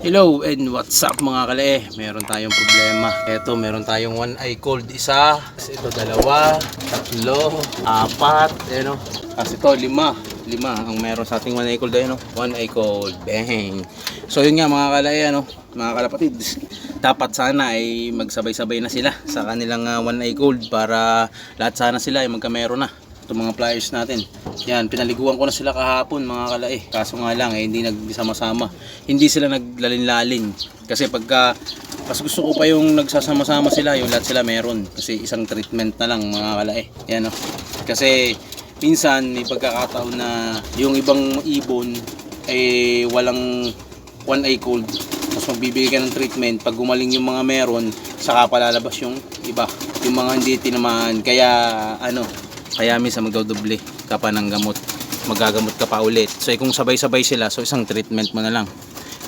Hello and what's up mga kalae? Meron tayong problema. Ito, meron tayong one eye cold isa. Ito dalawa, tatlo, apat, ano. Kasi ito lima. Lima ang meron sa ating one eye cold ano. One eye cold. Bang. So yun nga mga kalae ano, mga kalapatids. Dapat sana ay magsabay-sabay na sila sa kanilang ah, one eye cold para lahat sana sila ay magkamero na itong mga pliers natin. Yan, pinaliguan ko na sila kahapon mga kalae. Kaso nga lang, eh, hindi nagsama-sama. Hindi sila naglalin-lalin. Kasi pagka, mas gusto ko pa yung nagsasama-sama sila, yung lahat sila meron. Kasi isang treatment na lang mga kalae. Yan o. Kasi, minsan may pagkakataon na yung ibang ibon eh walang one eye cold tapos magbibigay ka ng treatment pag gumaling yung mga meron saka palalabas yung iba yung mga hindi tinamaan kaya ano kaya minsan magdodoble ka pa ng gamot. Magagamot ka pa ulit. So kung sabay-sabay sila so isang treatment mo na lang.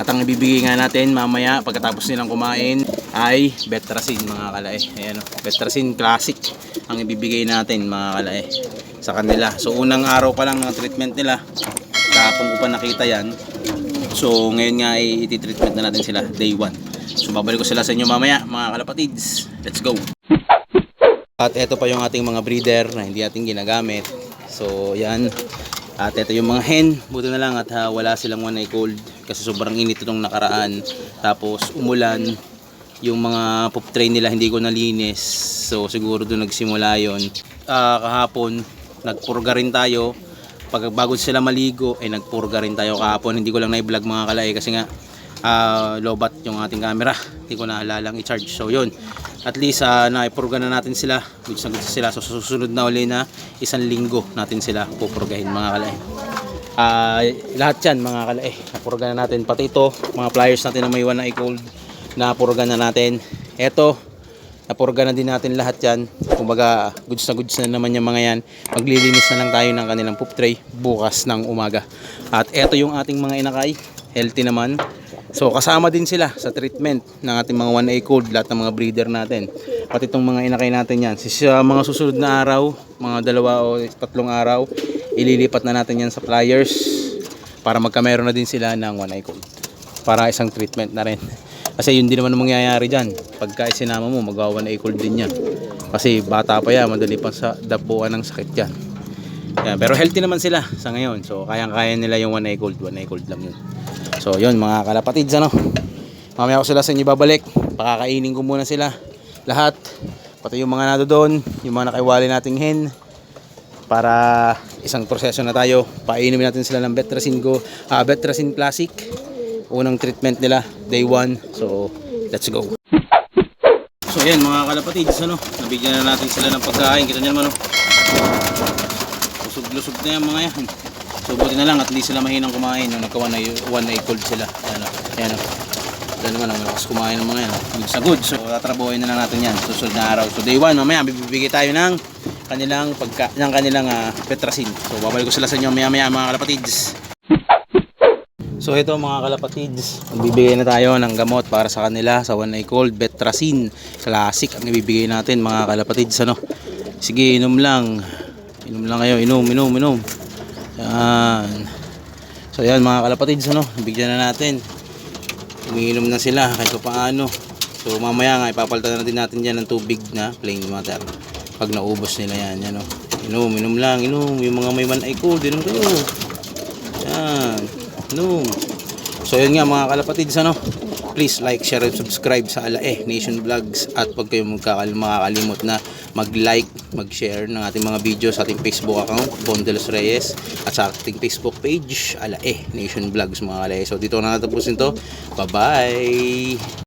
At ang ibibigay nga natin mamaya pagkatapos nilang kumain ay Betracin mga kalae. Ayan o Betracin classic ang ibibigay natin mga kalae sa kanila. So unang araw pa lang ng treatment nila. Kahapon ko pa nakita yan. So ngayon nga ay iti-treatment na natin sila day 1. So babalik ko sila sa inyo mamaya mga kalapatids. Let's go! At ito pa yung ating mga breeder na hindi ating ginagamit. So yan. At ito yung mga hen. Buto na lang at ha, wala silang one eye cold kasi sobrang init itong nakaraan. Tapos umulan. Yung mga poop tray nila hindi ko nalinis. So siguro doon nagsimula yon. Ah, kahapon nagpurga rin tayo pag bago sila maligo ay nagpurga rin tayo kahapon hindi ko lang na-vlog mga kalay kasi nga ah, lobat yung ating camera. Hindi ko naalalang i-charge. So yun. At least uh, naipurga na natin sila. Goods na sila. So susunod na uli na isang linggo natin sila pupurgahin mga kalay. Ah, lahat yan mga kalay. Napurga na natin. Pati ito mga pliers natin na may one eye cold napurga na natin. Eto napurga na din natin lahat yan. Kumbaga goods na goods na naman yung mga yan. Maglilinis na lang tayo ng kanilang poop tray bukas ng umaga. At eto yung ating mga inakay. Healthy naman so kasama din sila sa treatment ng ating mga 1A cold lahat ng mga breeder natin pati itong mga inakay natin yan sa mga susunod na araw mga dalawa o tatlong araw ililipat na natin yan sa pliers para magkamero na din sila ng 1A cold para isang treatment na rin kasi yun din naman ang mangyayari dyan. Pagka isinama mo, magawa na cold din yan. Kasi bata pa yan, madali pa sa dapuan ng sakit yan. yan. Pero healthy naman sila sa ngayon. So, kayang-kaya nila yung one eye cold. One eye cold lang yun. So, yun mga kalapatids, ano. Mamaya ko sila sa inyo babalik. Pakakainin ko muna sila. Lahat. Pati yung mga nado doon. Yung mga nakaiwali nating hen. Para isang proseso na tayo. Painumin natin sila ng Betracin Go. ah Betracin Classic unang treatment nila day 1 so let's go so ayan mga kalapatids ano nabigyan na natin sila ng pagkain kita nyo naman oh. lusog lusog na yan mga yan so buti na lang at least sila mahinang kumain nung nagka one eye, one eye cold sila. Ayan o ayan o Dahil naman ang malakas kumain ng mga yan oh. good sa good. So tatrabuhin na lang natin yan susunod na araw. So day 1 mamaya bibigay tayo ng kanilang pagka ng kanilang uh, petrasin. So babalik ko sila sa inyo maya maya mga kalapatids. So ito mga kalapatids, magbibigay na tayo ng gamot para sa kanila sa one eye cold, Betracin, classic ang ibibigay natin mga kalapatids ano. Sige, inom lang. Inom lang kayo, inom, inom, inom. Yan. So yan mga kalapatids ano, bigyan na natin. Umiinom na sila kahit pa paano. So mamaya nga ipapalitan na din natin diyan ng tubig na plain water. Pag naubos nila yan, yan oh. Inom, inom lang, inom. Yung mga may one eye cold, inom kayo. Yan. No. So yun nga mga kalapatids ano. Please like, share, and subscribe sa Alae Nation Vlogs at huwag kayong makakalimot na mag-like, mag-share ng ating mga video sa ating Facebook account, Bondelos Reyes at sa ating Facebook page, Alae Nation Vlogs mga kalay. So dito na natapusin to. Bye-bye!